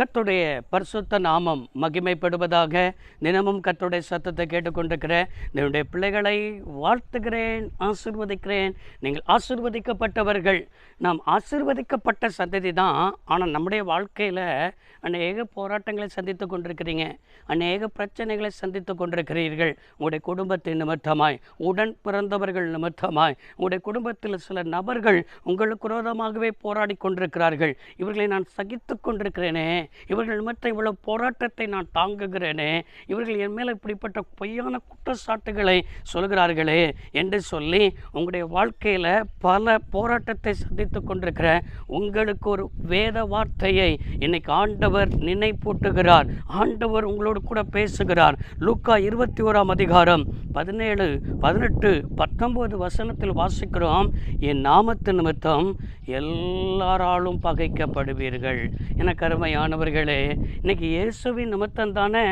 கத்துடைய பரிசுத்த நாமம் மகிமைப்படுவதாக தினமும் கத்துடைய சத்தத்தை கேட்டுக்கொண்டிருக்கிற என்னுடைய பிள்ளைகளை வாழ்த்துகிறேன் ஆசிர்வதிக்கிறேன். நீங்கள் ஆசிர்வதிக்கப்பட்டவர்கள். நாம் ஆசிர்வதிக்கப்பட்ட சந்ததி தான். ஆனால் நம்முடைய வாழ்க்கையில் அநேக போராட்டங்களை சந்தித்து கொண்டிருக்கிறீங்க. அநேக பிரச்சனைகளை சந்தித்து கொண்டிருக்கிறீர்கள். உங்களுடைய குடும்பத்தின் நிமித்தமாய் உடன் பிறந்தவர்கள் நிமித்தமாய் உங்களுடைய குடும்பத்தில் சில நபர்கள் உங்களுக்கு விரோதமாகவே போராடி கொண்டிருக்கிறார்கள். இவர்களை நான் சகித்து கொண்டிருக்கிறேனே. இவர்கள் மற்ற இவ்வளவு போராட்டத்தை நான் தாங்குகிறேனே இவர்கள் என் மேலே இப்படிப்பட்ட பொய்யான குற்றச்சாட்டுகளை சொல்கிறார்களே என்று சொல்லி உங்களுடைய வாழ்க்கையில் பல போராட்டத்தை சந்தித்து கொண்டிருக்கிற உங்களுக்கு ஒரு வேத வார்த்தையை இன்னைக்கு ஆண்டவர் நினைப்பூட்டுகிறார். ஆண்டவர் உங்களோடு கூட பேசுகிறார். லூக்கா இருபத்தி ஓராம் அதிகாரம் பதினேழு பதினெட்டு பத்தொம்போது வசனத்தில் வாசிக்கிறோம் என் நாமத்து நிமித்தம் எல்லாராலும் பகைக்கப்படுவீர்கள். என கருமையானவர்களே இன்னைக்கு இயேசுவின் நிமித்தம் தானே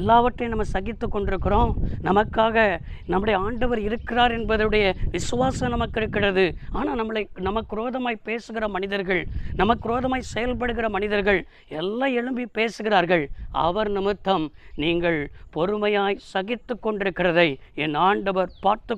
எல்லாவற்றையும் நம்ம சகித்து கொண்டிருக்கிறோம். நமக்காக நம்முடைய ஆண்டவர் இருக்கிறார் என்பதுடைய விசுவாசம் நமக்கு இருக்கிறது. ஆனால் நம்மளை நமக்கு ரோதமாய் பேசுகிற மனிதர்கள் நமக்கு ரோதமாய் செயல்படுகிற மனிதர்கள் எல்லாம் எழும்பி பேசுகிறார்கள். அவர் நிமித்தம் நீங்கள் பொறுமையாய் சகித்து கொண்டிருக்கிறதை என் ஆண்டவர் பார்த்து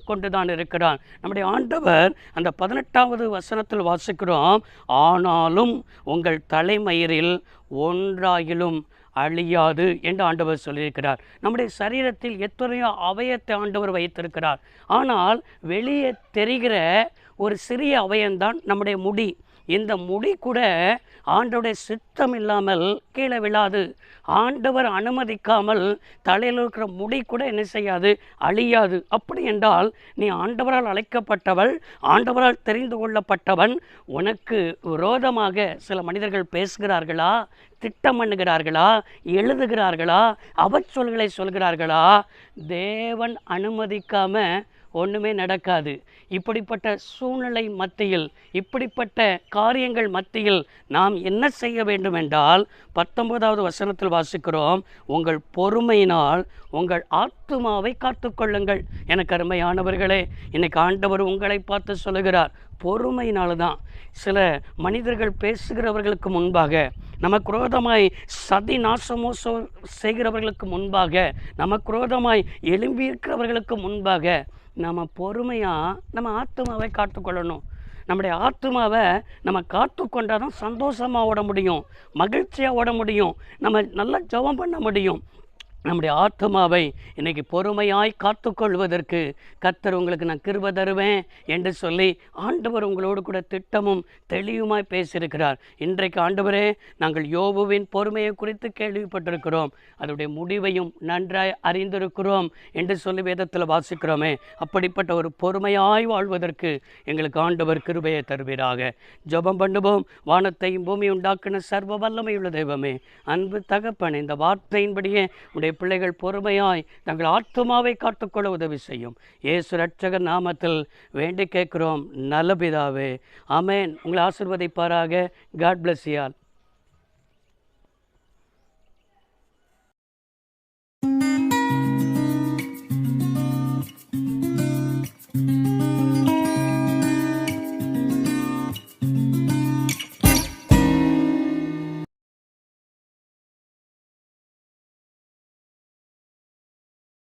கொண்டு இருக்கிறான் இருக்கிறார் நம்முடைய ஆண்டவர் அந்த பதினெட்டாவது வசனத்தில் வாசிக்கிறோம். ஆனாலும் உங்கள் தலைமயிரில் ஒன்றாகிலும் அழியாது என்று ஆண்டவர் சொல்லியிருக்கிறார். நம்முடைய சரீரத்தில் எத்தனையோ அவயத்தை ஆண்டவர் வைத்திருக்கிறார். ஆனால் வெளியே தெரிகிற ஒரு சிறிய அவயம்தான் நம்முடைய முடி. இந்த முடி கூட ஆண்டவருடைய சித்தம் இல்லாமல் கீழே விழாது. ஆண்டவர் அனுமதிக்காமல் தலையில் இருக்கிற முடி கூட என்ன செய்யாது? அழியாது. அப்படி என்றால் நீ ஆண்டவரால் அழைக்கப்பட்டவள் ஆண்டவரால் தெரிந்து கொள்ளப்பட்டவன் உனக்கு விரோதமாக சில மனிதர்கள் பேசுகிறார்களா? திட்டம் பண்ணுகிறார்களா? எழுதுகிறார்களா? அவச்சொல்களை சொல்கிறார்களா? தேவன் அனுமதிக்காம ஒன்றுமே நடக்காது. இப்படிப்பட்ட சூழ்நிலை மத்தியில் இப்படிப்பட்ட காரியங்கள் மத்தியில் நாம் என்ன செய்ய வேண்டும் என்றால் பத்தொன்பதாவது வசனத்தில் வாசிக்கிறோம் உங்கள் பொறுமையினால் உங்கள் ஆத்துமாவை காத்துக்கொள்ளுங்கள். எனக்கு அருமையானவர்களே இன்னைக்கு ஆண்டவர் உங்களை பார்த்து சொல்லுகிறார் பொறுமையினால தான் சில மனிதர்கள் பேசுகிறவர்களுக்கு முன்பாக நம்ம குரோதமாய் சதி நாசமோசோ செய்கிறவர்களுக்கு முன்பாக நம்ம குரோதமாய் எழும்பியிருக்கிறவர்களுக்கு முன்பாக நம்ம பொறுமையாக நம்ம ஆத்மாவை காத்துக்கொள்ளணும் நம்முடைய ஆத்மாவை நம்ம காத்து கொண்டால் தான் சந்தோஷமாக ஓட முடியும் மகிழ்ச்சியாக ஓட முடியும் நம்ம நல்லா ஜபம் பண்ண முடியும். நம்முடைய ஆத்மாவை இன்றைக்கி பொறுமையாய் காத்துக்கொள்வதற்கு கர்த்தர் உங்களுக்கு நான் கிருப தருவேன் என்று சொல்லி ஆண்டவர் உங்களோடு கூட திட்டமும் தெளிவுமாய் பேசியிருக்கிறார். இன்றைக்கு ஆண்டவரே நாங்கள் யோபுவின் பொறுமையை குறித்து கேள்விப்பட்டிருக்கிறோம். அதனுடைய முடிவையும் நன்றாய் அறிந்திருக்கிறோம் என்று சொல்லி வேதத்தில் வாசிக்கிறோமே. அப்படிப்பட்ட ஒரு பொறுமையாய் வாழ்வதற்கு எங்களுக்கு ஆண்டவர் கிருபையை தருவீராக. ஜெபம் பண்ணுவோம். வானத்தையும் பூமி உண்டாக்குன சர்வ வல்லமையுள்ள தெய்வமே. அன்பு தகப்பன் இந்த வார்த்தையின்படியே உடைய பிள்ளைகள் பொறுமையாய் தங்கள் ஆத்மாவை காத்துக்கொள்ள உதவி செய்யும். இயேசு ரட்சகர் நாமத்தில் வேண்டி கேட்கிறோம். நல்ல பிதாவே. ஆமென். உங்களை ஆசிர்வதிப்பாராக. காட் பிளஸ் யால்